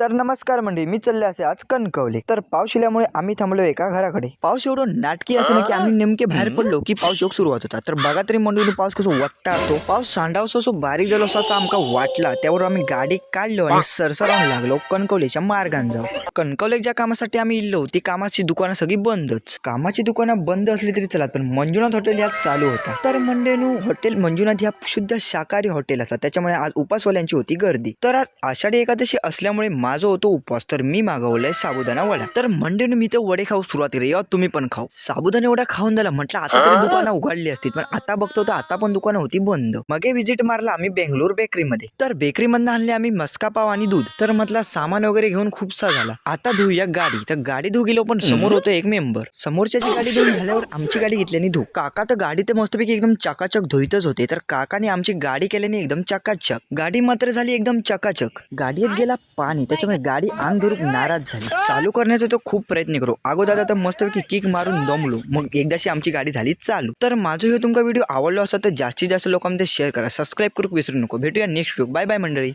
तर नमस्कार मंडळी मी चालले असे आज कणकवले. तर पाऊस इल्यामुळे आम्ही थांबलो एका घराकडे. पाऊस एवढं नाटकी असं ना की आम्ही नेमके बाहेर पडलो की पाऊस योग सुरुवात होता. तर बघा तरी मंडळी पाऊस कसं वाटता तो पाऊस सांडावसो असो बारीक झालो असा आमका वाटला. त्यावर आम्ही गाडी काढलो आणि सरसरावून लागलो कणकवलेच्या मार्गान जाऊ कणकवले ज्या कामासाठी आम्ही इल्लो ती कामाची दुकानं सगळी बंदच. कामाची दुकानं बंद असली तरी चला पण मंजुनाथ हॉटेल यात चालू होता. तर मंडळीनू हॉटेल मंजुनाथ ह्या शुद्ध शाकाहारी हॉटेल असतात त्याच्यामुळे आज उपासवाल्यांची होती गर्दी. तर आज आषाढी एकादशी असल्यामुळे माझं होतो उपवास. तर मी मागवलंय साबुदाणा वडा. तर मंडळीनं मी तर वडे खाऊ सुरुवात केली. या तुम्ही पण खाऊ. साबुदाणा वडा खाऊन झाला. म्हटलं आता तरी दुकानं उघडली असतील. पण आता बघतो तर आता पण दुकानं होती बंद. मग विजिट मारला आम्ही बेंगलोर बेकरीमध्ये तर बेकरीमधनं आणले आम्ही मस्का पाव आणि दूध. तर म्हटलं सामान वगैरे घेऊन खूपसा झाला. आता धुऊया गाडी. तर गाडी धुऊ गेलो पण समोर होतो एक मेंबर समोरच्याची गाडी धुवून झाल्यावर आमची गाडी घेतल्याने धू काका तर गाडी तर मस्तपैकी एकदम चकाचक धुईतच होते. तर काकाने आमची गाडी केल्याने एकदम चकाचक. गाडी मात्र झाली एकदम चकाचक. गाडीत गेला पाणी. त्याच्यामुळे गाडी अंग धरून नाराज झाली. चालू करण्याचा तो खूप प्रयत्न करू. अगोदर आता मस्तपैकी किक मारून दमलो. मग एकदाशी आमची गाडी झाली चालू. तर माझं हे तुमचा व्हिडिओ आवडला असता तर जास्तीत जास्त लोकांमध्ये शेअर करा. सबस्क्राईब करू विसरू नको. भेटूया नेक्स्ट व्हिडिओ बाय बाय मंडळी.